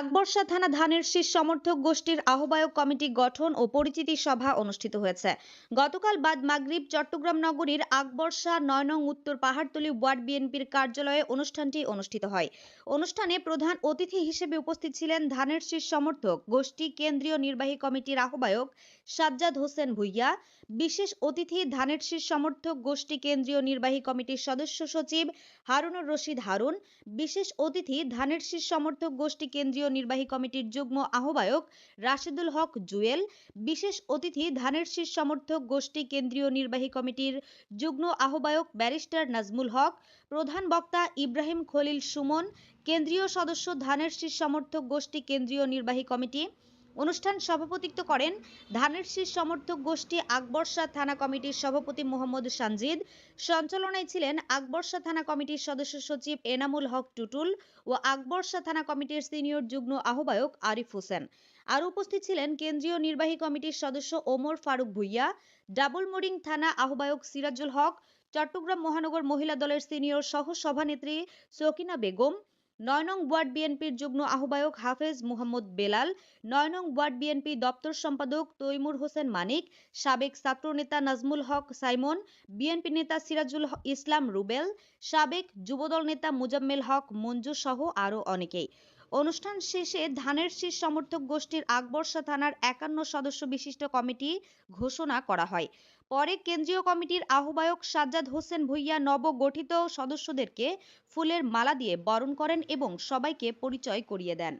আকবরশা থানা ধানের শীষ সমর্থক গোষ্ঠীর আহ্বায়ক কমিটি গঠন ও পরিচিতি সভা অনুষ্ঠিত হয়েছে। গতকাল বাদ মাগরিব চট্টগ্রাম নগরীর আকবরশা নয় নং উত্তর পাহাড়তলী ওয়ার্ড বিএনপির কার্যালয়ে অনুষ্ঠানটি অনুষ্ঠিত হয়। অনুষ্ঠানে প্রধান অতিথি হিসেবে উপস্থিত ছিলেন ধানের শীষ সমর্থক গোষ্ঠী কেন্দ্রীয় নির্বাহী কমিটির আহ্বায়ক সাজ্জাদ হোসেন ভুইয়া, বিশেষ অতিথি ধানের শীষ সমর্থক গোষ্ঠী কেন্দ্রীয় নির্বাহী কমিটির সদস্য সচিব হারুনুর রশিদ হারুন, বিশেষ অতিথি ধানের শীষ সমর্থক গোষ্ঠী কেন্দ্রীয় নির্বাহী কমিটির যুগ্ম আহ্বায়ক রাশেদুল হক জুয়েল, বিশেষ অতিথি ধানের শীষ সমর্থক গোষ্ঠী কেন্দ্রীয় নির্বাহী কমিটির যুগ্ম আহ্বায়ক ব্যারিস্টার নাজমুল হক, প্রধান বক্তা ইব্রাহিম খলিল সুমন, কেন্দ্রীয় সদস্য ধানের শীষ সমর্থক গোষ্ঠী কেন্দ্রীয় নির্বাহী কমিটি অনুষ্ঠান সভাপতিত্ব করেন ধানের শীষ সমর্থক গোষ্ঠী আকবরশা থানা কমিটির সভাপতি মোহাম্মদ সানজিদ। সঞ্চালনায় ছিলেন আকবরশা থানা কমিটির সদস্য সচিব এনামুল হক টুটুল ও আকবরশা থানা কমিটির সিনিয়র যুগ্ম আহ্বায়ক আরিফ হোসেন। আর উপস্থিত ছিলেন কেন্দ্রীয় নির্বাহী কমিটির সদস্য ওমর ফারুক ভুইয়া, ডাবল মোরিং থানা আহ্বায়ক সিরাজুল হক, চট্টগ্রাম মহানগর মহিলা দলের সিনিয়র সহ সভানেত্রী সকিনা বেগম নয় নং ওয়ার্ড বিএনপির যুগ্ম আহ্বায়ক হাফেজ মোহাম্মদ বেলাল, নয় নং ওয়ার্ড বিএনপি দপ্তর সম্পাদক তৈমুর হোসেন মানিক, সাবেক ছাত্র নেতা নাজমুল হক সাইমন, বিএনপি নেতা সিরাজুল ইসলাম রুবেল, সাবেক যুবদল নেতা মুজাম্মেল হক মঞ্জু সহ আরও অনেকেই। অনুষ্ঠান শেষে ধানের শীষ সমর্থক গোষ্ঠীর আকবরশা থানার একান্ন সদস্য বিশিষ্ট কমিটি ঘোষণা করা হয়। পরে কেন্দ্রীয় কমিটির আহ্বায়ক সাজ্জাদ হোসেন ভুইয়া নবগঠিত সদস্যদেরকে ফুলের মালা দিয়ে বরণ করেন এবং সবাইকে পরিচয় করিয়ে দেন।